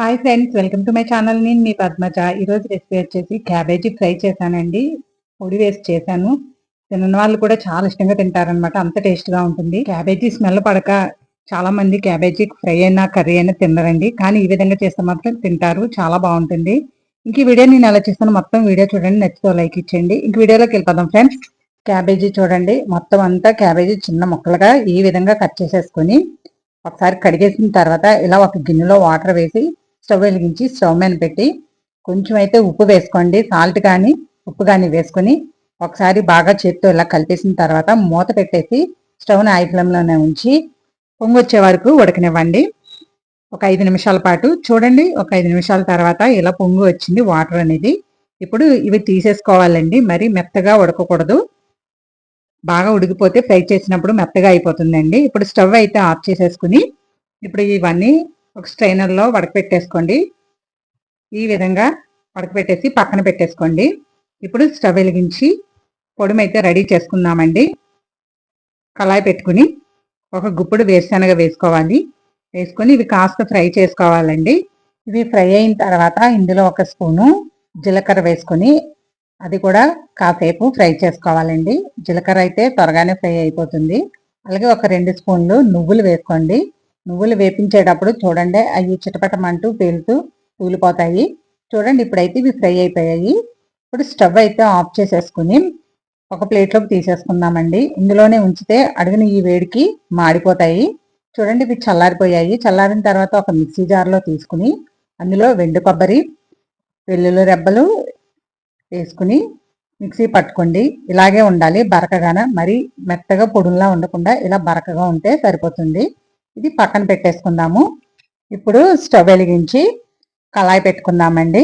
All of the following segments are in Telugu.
Hi friends welcome to my channel. నేను మీ పద్మజ. ఈరోజు రెసిపీ వచ్చేసి క్యాబేజీ ఫ్రై చేశానండి. పొడి వేసి చేశాను. తిన్న వాళ్ళు కూడా చాలా ఇష్టంగా తింటారనమాట అంత టేస్ట్గా ఉంటుంది. క్యాబేజీ స్మెల్ పడక చాలా మంది క్యాబేజీ ఫ్రై అయినా కర్రీ అయినా తినరండి. కానీ ఈ విధంగా చేస్తే మాత్రం తింటారు. చాలా బాగుంటుంది. ఇంక ఈ వీడియో నేను ఎలా చేస్తాను మొత్తం వీడియో చూడండి. నచ్చితే లైక్ ఇచ్చేయండి. ఇంక వీడియోలోకి వెళ్ళిపోదాం ఫ్రెండ్స్. క్యాబేజీ చూడండి. మొత్తం అంతా క్యాబేజీ చిన్న ముక్కలుగా ఈ విధంగా కట్ చేసేసుకొని ఒకసారి కడిగేసిన తర్వాత ఇలా ఒక గిన్నెలో వాటర్ వేసి స్టవ్ వెలిగించి స్టవ్ మీద పెట్టి కొంచెం అయితే ఉప్పు వేసుకోండి. సాల్ట్ కానీ ఉప్పు కానీ వేసుకొని ఒకసారి బాగా చేత్తో ఇలా కలిపేసిన తర్వాత మూత పెట్టేసి స్టవ్ని ఐ ఫ్లేమ్లోనే ఉంచి పొంగొచ్చే వరకు ఉడకనివ్వండి. ఒక ఐదు నిమిషాల పాటు చూడండి. ఒక ఐదు నిమిషాల తర్వాత ఇలా పొంగు వచ్చింది వాటర్ అనేది. ఇప్పుడు ఇవి తీసేసుకోవాలండి. మరి మెత్తగా ఉడకకూడదు. బాగా ఉడికిపోతే ఫ్రై చేసినప్పుడు మెత్తగా అయిపోతుందండి. ఇప్పుడు స్టవ్ అయితే ఆఫ్ చేసేసుకుని ఇప్పుడు ఇవన్నీ ఒక స్ట్రైనర్లో వడకపెట్టేసుకోండి. ఈ విధంగా వడకపెట్టేసి పక్కన పెట్టేసుకోండి. ఇప్పుడు స్టవ్ వెలిగించి పొడిమైతే రెడీ చేసుకుందామండి. కళాయి పెట్టుకుని ఒక గుప్పుడు వేరుశనగ వేసుకోవాలి. వేసుకొని ఇవి కాస్త ఫ్రై చేసుకోవాలండి. ఇవి ఫ్రై అయిన తర్వాత ఇందులో ఒక స్పూను జీలకర్ర వేసుకొని అది కూడా కాసేపు ఫ్రై చేసుకోవాలండి. జీలకర్ర అయితే త్వరగానే ఫ్రై అయిపోతుంది. అలాగే ఒక రెండు స్పూన్లు నువ్వులు వేసుకోండి. నువ్వులు వేపించేటప్పుడు చూడండి అవి చిటపటమంటూ పేలుతూ కూలిపోతాయి. చూడండి ఇప్పుడైతే ఇవి ఫ్రై అయిపోయాయి. ఇప్పుడు స్టవ్ అయితే ఆఫ్ చేసేసుకుని ఒక ప్లేట్లోకి తీసేసుకుందామండి. ఇందులోనే ఉంచితే అడుగున ఈ వేడికి మాడిపోతాయి. చూడండి ఇవి చల్లారిపోయాయి. చల్లారిన తర్వాత ఒక మిక్సీ జార్లో తీసుకుని అందులో వెండు కొబ్బరి వెల్లుల్లి రెబ్బలు వేసుకుని మిక్సీ పట్టుకోండి. ఇలాగే ఉండాలి బరకగాన. మరి మెత్తగా పొడుల్లా ఉండకుండా ఇలా బరకగా ఉంటే సరిపోతుంది. ఇది పక్కన పెట్టేసుకుందాము. ఇప్పుడు స్టవ్ వెలిగించి కళాయి పెట్టుకుందామండి.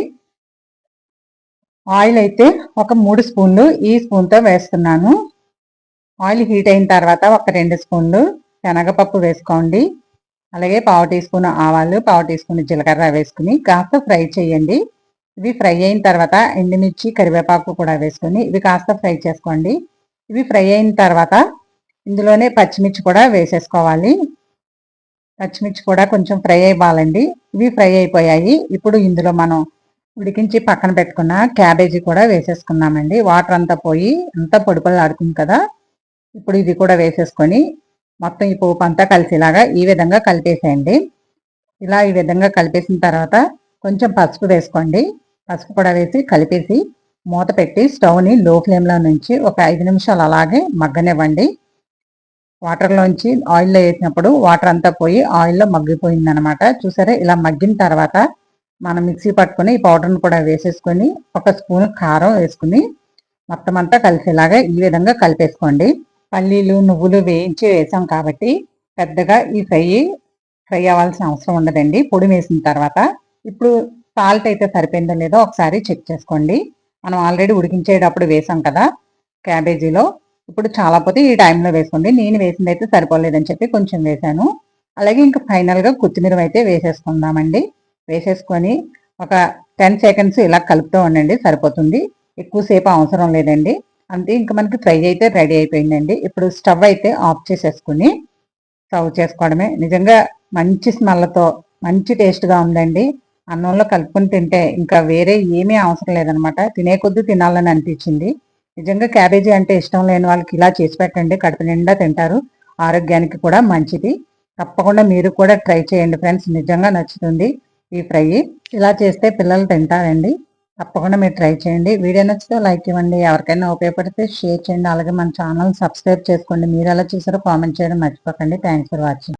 ఆయిల్ అయితే ఒక మూడు స్పూన్లు ఈ స్పూన్తో వేస్తున్నాను. ఆయిల్ హీట్ అయిన తర్వాత ఒక రెండు స్పూన్లు శనగపప్పు వేసుకోండి. అలాగే పావు టీ స్పూన్ ఆవాలు పావు టీ స్పూన్ జీలకర్ర వేసుకుని కాస్త ఫ్రై చేయండి. ఇవి ఫ్రై అయిన తర్వాత ఎండుమిర్చి కరివేపాకు కూడా వేసుకొని ఇవి కాస్త ఫ్రై చేసుకోండి. ఇవి ఫ్రై అయిన తర్వాత ఇందులోనే పచ్చిమిర్చి కూడా వేసేసుకోవాలి. పచ్చిమిర్చి కూడా కొంచెం ఫ్రై అయిపోవాలండి ఇవి ఫ్రై అయిపోయాయి. ఇప్పుడు ఇందులో మనం ఉడికించి పక్కన పెట్టుకున్న క్యాబేజీ కూడా వేసేసుకున్నామండి వాటర్ అంతా పోయి అంతా పొడి పొడి ఆడుతుంది కదా. ఇప్పుడు ఇది కూడా వేసేసుకొని మొత్తం ఈ పోపు అంతా కలిసేలాగా ఈ విధంగా కలిపేసేయండి. ఇలా ఈ విధంగా కలిపేసిన తర్వాత కొంచెం పసుపు వేసుకోండి. పసుపు కూడా వేసి కలిపేసి మూత పెట్టి స్టవ్ని లో ఫ్లేమ్లో నుంచి ఒక ఐదు నిమిషాలు అలాగే మగ్గనివ్వండి. వాటర్లోంచి ఆయిల్లో వేసినప్పుడు వాటర్ అంతా పోయి ఆయిల్లో మగ్గిపోయింది అనమాట చూసారా? ఇలా మగ్గిన తర్వాత మనం మిక్సీ పట్టుకొని ఈ పౌడర్ని కూడా వేసేసుకొని ఒక స్పూన్ కారం వేసుకుని మొత్తం అంతా కలిసేలాగా ఈ విధంగా కలిపేసుకోండి. పల్లీలు నువ్వులు వేయించి వేసాం కాబట్టి పెద్దగా ఈ ఫ్రై ఫ్రై అవ్వాల్సిన అవసరం ఉండదండి. పొడి వేసిన తర్వాత ఇప్పుడు సాల్ట్ అయితే సరిపోయిందో లేదో ఒకసారి చెక్ చేసుకోండి. మనం ఆల్రెడీ ఉడికించేటప్పుడు వేసాం కదా క్యాబేజీలో. ఇప్పుడు చాలా పోతే ఈ టైంలో వేసుకోండి. నేను వేసింది అయితే సరిపోలేదని చెప్పి కొంచెం వేసాను అలాగే ఇంకా ఫైనల్గా కొత్తిమీర అయితే వేసేసుకుందామండి. వేసేసుకొని ఒక టెన్ సెకండ్స్ ఇలా కలుపుతూ ఉండండి. సరిపోతుంది. ఎక్కువసేపు అవసరం లేదండి. అంతే ఇంకా మనకి ఫ్రై అయితే రెడీ అయిపోయిందండి. ఇప్పుడు స్టవ్ అయితే ఆఫ్ చేసేసుకుని సర్వ్ చేసుకోవడమే. నిజంగా మంచి స్మెల్తో మంచి టేస్ట్గా ఉందండి. అన్నంలో కలుపుకొని తింటే ఇంకా వేరే ఏమీ అవసరం లేదనమాట. తినే కొద్దీ తినాలని అనిపించింది. నిజంగా క్యాబేజీ అంటే ఇష్టం లేని వాళ్ళకి ఇలా చేసి పెట్టండి కడుపు నిండా తింటారు. ఆరోగ్యానికి కూడా మంచిది. తప్పకుండా మీరు కూడా ట్రై చేయండి ఫ్రెండ్స్. నిజంగా నచ్చుతుంది ఈ ఫ్రై. ఇలా చేస్తే పిల్లలు తింటారండి. తప్పకుండా మీరు ట్రై చేయండి. వీడియో నచ్చితే లైక్ ఇవ్వండి. ఎవరికైనా ఉపయోగపడితే షేర్ చేయండి. అలాగే మన ఛానల్ సబ్స్క్రైబ్ చేసుకోండి. మీరు ఎలా చూసారో కామెంట్ చేయడం మర్చిపోకండి. Thanks for watching.